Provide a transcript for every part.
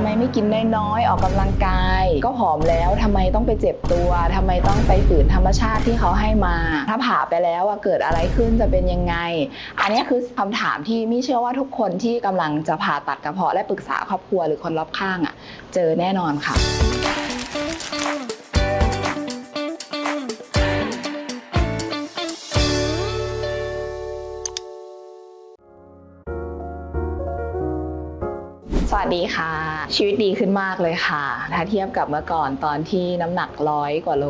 ำไมไม่กินน้อยๆออกกำลังกาย ก็ผอมแล้วทำไมต้องไปเจ็บตัวทำไมต้องไปฝืนธรรมชาติที่เขาให้มา ถ้าผ่าไปแล้วว่าเกิดอะไรขึ้นจะเป็นยังไง อันนี้คือคำถามที่มี่เชื่อว่าทุกคนที่กำลังจะผ่าตัดกระเพาะและปรึกษาครอบครัวหรือคนรอบข้างอะ เจอแน่นอนค่ะสวัสดีค่ะ ชีวิตดีขึ้นมากเลยค่ะ ถ้าเทียบกับเมื่อก่อนตอนที่น้ำหนักร้อยกว่าโล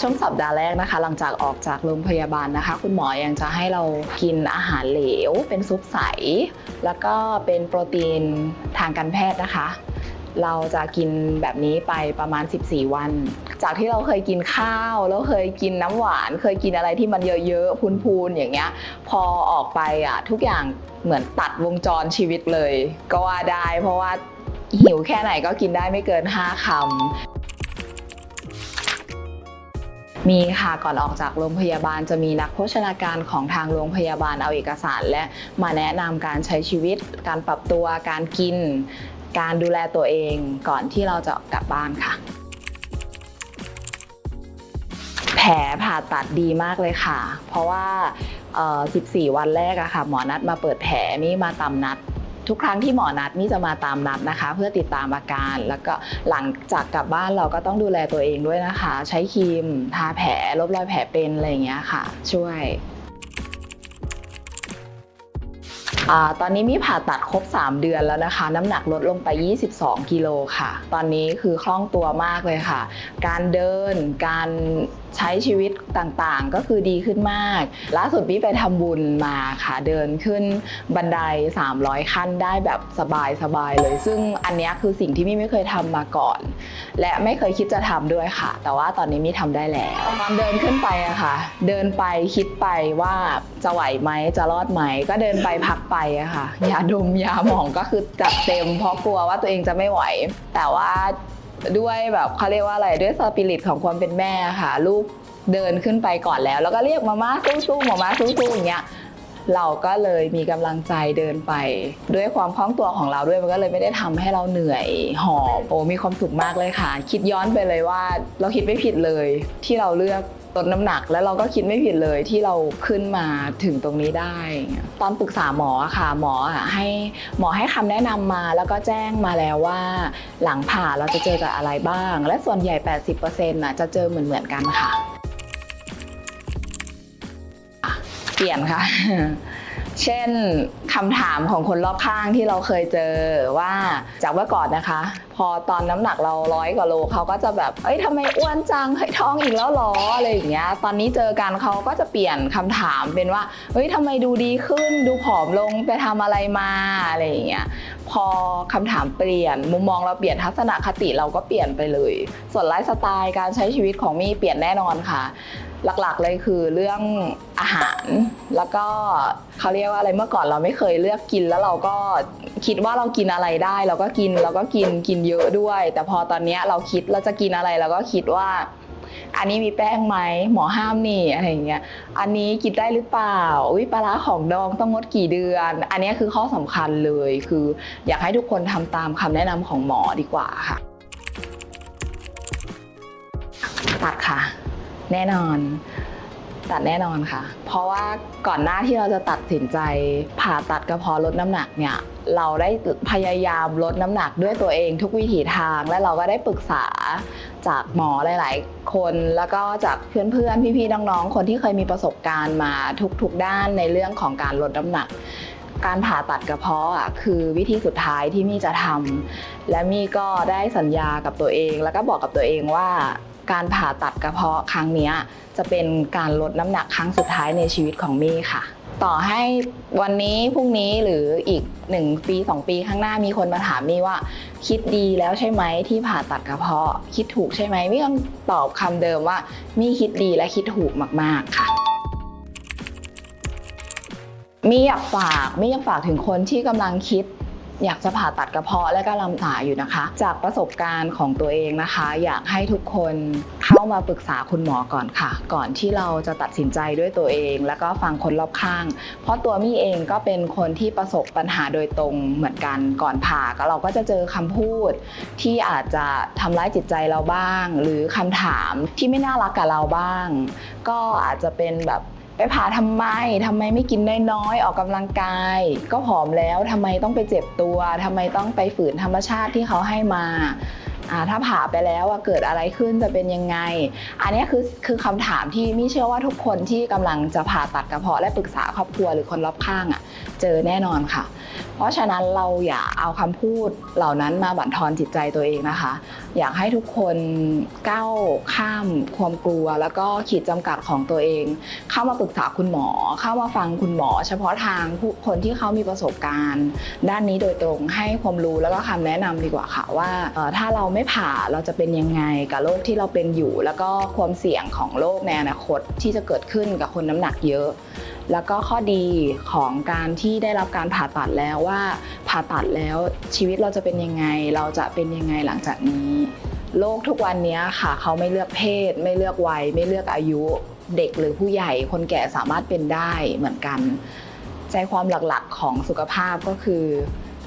ช่วงสัปดาห์แรกนะคะ หลังจากออกจากโรงพยาบาลนะคะ คุณหมอยังจะให้เรากินอาหารเหลว เป็นซุปใส แล้วก็เป็นโปรตีนทางการแพทย์นะคะ เราจะกินแบบนี้ไปประมาณ 14 วัน จากที่เราเคยกินข้าว แล้วเคยกินน้ำหวาน เคยกินอะไรที่มันเยอะๆพูนๆอย่างเงี้ย พอออกไปอะทุกอย่างเหมือนตัดวงจรชีวิตเลย ก็ว่าได้เพราะว่าหิวแค่ไหนก็กินได้ไม่เกิน 5คำมีค่ะก่อนออกจากโรงพยาบาลจะมีนักโภชนาการของทางโรงพยาบาลเอาเอกสาร และมาแนะนำการใช้ชีวิต การปรับตัวการกิน การดูแลตัวเองก่อนที่เราจะกลับบ้านค่ะ แผลผ่าตัดดีมากเลยค่ะ เพราะว่า 14 วันแรกอะค่ะ หมอนัดมาเปิดแผลนี่มาตามนัด ทุกครั้งที่หมอนัดนี่จะมาตามนัดนะคะ เพื่อติดตามอาการ แล้วก็หลังจากกลับบ้านเราก็ต้องดูแลตัวเองด้วยนะคะ ใช้ครีม ทาแผลลบรอยแผลเป็นอะไรอย่างเงี้ยค่ะ ช่วย ตอนนี้มีผ่าตัดครบ 3 เดือนแล้วนะคะ น้ำหนักลดลงไป 22 กิโลค่ะ ตอนนี้คือคล่องตัวมากเลยค่ะ การเดิน การใช้ชีวิตต่างๆ ก็คือดีขึ้นมาก ล่าสุดพี่ไปทำบุญมาค่ะ เดินขึ้นบันได 300 ขั้นได้แบบสบายๆเลย ซึ่งอันนี้คือสิ่งที่มี่ไม่เคยทำมาก่อน และไม่เคยคิดจะทำด้วยค่ะ แต่ว่าตอนนี้มี่ทำได้แล้วตอนเดินขึ้นไปอะค่ะ เดินไปคิดไปว่าจะไหวไหมจะรอดไหม ก็เดินไปพักไปอะค่ะ ยาดมยาหมองก็คือจัดเต็มเพราะกลัวว่าตัวเองจะไม่ไหว แต่ว่าด้วยแบบเขาเรียกว่าอะไรด้วยสปิริตของความเป็นแม่ค่ะ ลูกเดินขึ้นไปก่อนแล้ว แล้วก็เรียกมาม่าสู้ๆมาม่าสู้ๆอย่างเงี้ยเราก็เลยมีกำลังใจเดินไป ด้วยความคล่องตัวของเราด้วยมันก็เลยไม่ได้ทำให้เราเหนื่อยหอบโอ้มีความสุขมากเลยค่ะ คิดย้อนไปเลยว่าเราคิดไม่ผิดเลยที่เราเลือก ดน้ำหนัก แล้วเราก็คิดไม่ผิดเลยที่เราขึ้นมาถึงตรงนี้ได้ ตอนปรึกษาหมอค่ะหมอให้หมอให้คำแนะนำมา แล้วก็แจ้งมาแล้วว่า หลังผ่าเราจะเจอกับอะไรบ้าง และส่วนใหญ่ 80%น่ะจะเจอเหมือนเหมือนกันค่ะ เปลี่ยนค่ะเช่นคำถามของคนรอบข้างที่เราเคยเจอว่าจากเมื่อก่อนนะคะ พอตอนน้ำหนักเราร้อยกว่าโลเขาก็จะแบบเอ้ยทำไมอ้วนจังเฮ้ยท้องอีกแล้วหรออะไรอย่างเงี้ยตอนนี้เจอกันเขาก็จะเปลี่ยนคำถามเป็นว่าเฮ้ยทำไมดูดีขึ้นดูผอมลงไปทำอะไรมาอะไรอย่างเงี้ยพอคำถามเปลี่ยน มุมมองเราเปลี่ยนทัศนคติเราก็เปลี่ยนไปเลย ส่วนไลฟ์สไตล์การใช้ชีวิตของมี่เปลี่ยนแน่นอนค่ะ หลักๆเลยคือเรื่องอาหาร แล้วก็เขาเรียกว่าอะไรเมื่อก่อนเราไม่เคยเลือกกินแล้วเราก็คิดว่าเรากินอะไรได้ เราก็กินเราก็กินกินเยอะด้วย แต่พอตอนนี้เราคิดเราจะกินอะไรเราก็คิดว่า อันนี้มีแป้งไหมหมอห้ามนี่อะไรอย่างเงี้ยอันนี้กินได้หรือเปล่าอุ้ยปลาร้าของดองต้องงดกี่เดือน อันนี้คือข้อสำคัญเลยคือ อยากให้ทุกคนทำตามคำแนะนำของหมอดีกว่าค่ะตัดค่ะ แน่นอน ตัดแน่นอนค่ะ เพราะว่าก่อนหน้าที่เราจะตัดสินใจผ่าตัดกระเพาะลดน้ำหนักเนี่ยเราได้พยายามลดน้ำหนักด้วยตัวเองทุกวิถีทาง และเราก็ได้ปรึกษาจากหมอหลาย ๆ คน แล้วก็จากเพื่อนๆ พี่ๆ น้องๆ คนที่เคยมีประสบการณ์มาทุกๆ ด้านในเรื่องของการลดน้ำหนัก การผ่าตัดกระเพาะอะคือวิธีสุดท้ายที่มี่จะทำและมี่ก็ได้สัญญากับตัวเอง แล้วก็บอกกับตัวเองว่า การผ่าตัดกระเพาะครั้งนี้จะเป็นการลดน้ำหนักครั้งสุดท้ายในชีวิตของมี่ค่ะ ต่อให้วันนี้พรุ่งนี้หรืออีก 1 ปี 2 ปีข้างหน้ามีคนมาถามมี่ว่า คิดดีแล้วใช่ไหมที่ผ่าตัดกระเพาะ คิดถูกใช่ไหมมี่ต้องตอบคำเดิมว่ามี่คิดดีและคิดถูกมาก ๆ ค่ะมี่อยากฝากมี่อยากฝากถึงคนที่กำลังคิด อยากจะผ่าตัดกระเพาะและก็ลำไส้อยู่นะคะ จากประสบการณ์ของตัวเองนะคะ อยากให้ทุกคนเข้ามาปรึกษาคุณหมอก่อนค่ะ ก่อนที่เราจะตัดสินใจด้วยตัวเอง แล้วก็ฟังคนรอบข้าง เพราะตัวมี่เองก็เป็นคนที่ประสบปัญหาโดยตรงเหมือนกันก่อนผ่าก็เราก็จะเจอคำพูด ที่อาจจะทำร้ายจิตใจเราบ้าง หรือคำถามที่ไม่น่ารักกับเราบ้าง ก็อาจจะเป็นแบบ ไปผ่าทำไมทำไมไม่กินน้อยๆออกกำลังกาย ก็ผอมแล้วทำไมต้องไปเจ็บตัวทำไมต้องไปฝืนธรรมชาติที่เขาให้มาอ่า ถ้าผ่าไปแล้วเกิดอะไรขึ้นจะเป็นยังไง อันนี้คือคือคำถามที่มิเชื่อว่าทุกคนที่กำลังจะผ่าตัดกระเพาะและปรึกษาครอบครัวหรือคนรอบข้างอะเจอแน่นอนค่ะ เพราะฉะนั้นเราอย่าเอาคำพูดเหล่านั้นมาบั่นทอนจิตใจตัวเองนะคะ อยากให้ทุกคนก้าวข้ามความกลัว แล้วก็ขีดจำกัดของตัวเอง เข้ามาปรึกษาคุณหมอ เข้ามาฟังคุณหมอ เฉพาะทางผู้คนที่เขามีประสบการณ์ ด้านนี้โดยตรงให้ความรู้แล้วก็คำแนะนำดีกว่าค่ะว่าถ้าเราไม่ผ่าเราจะเป็นยังไงกับโรคที่เราเป็นอยู่ แล้วก็ความเสี่ยงของโรคในอนาคตที่จะเกิดขึ้นกับคนน้ำหนักเยอะ แล้วก็ข้อดีของการที่ได้รับการผ่าตัดแล้วว่าผ่าตัดแล้วชีวิตเราจะเป็นยังไง เราจะเป็นยังไงหลังจากนี้โลกทุกวันนี้ค่ะ เขาไม่เลือกเพศ ไม่เลือกวัย ไม่เลือกอายุเด็กหรือผู้ใหญ่คนแก่สามารถเป็นได้เหมือนกัน ใจความหลักๆของสุขภาพก็คือ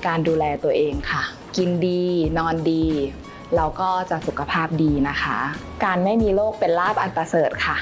การดูแลตัวเองค่ะ กินดี นอนดี เราก็จะสุขภาพดีนะคะ การไม่มีโรคเป็นลาบอันประเสริฐค่ะ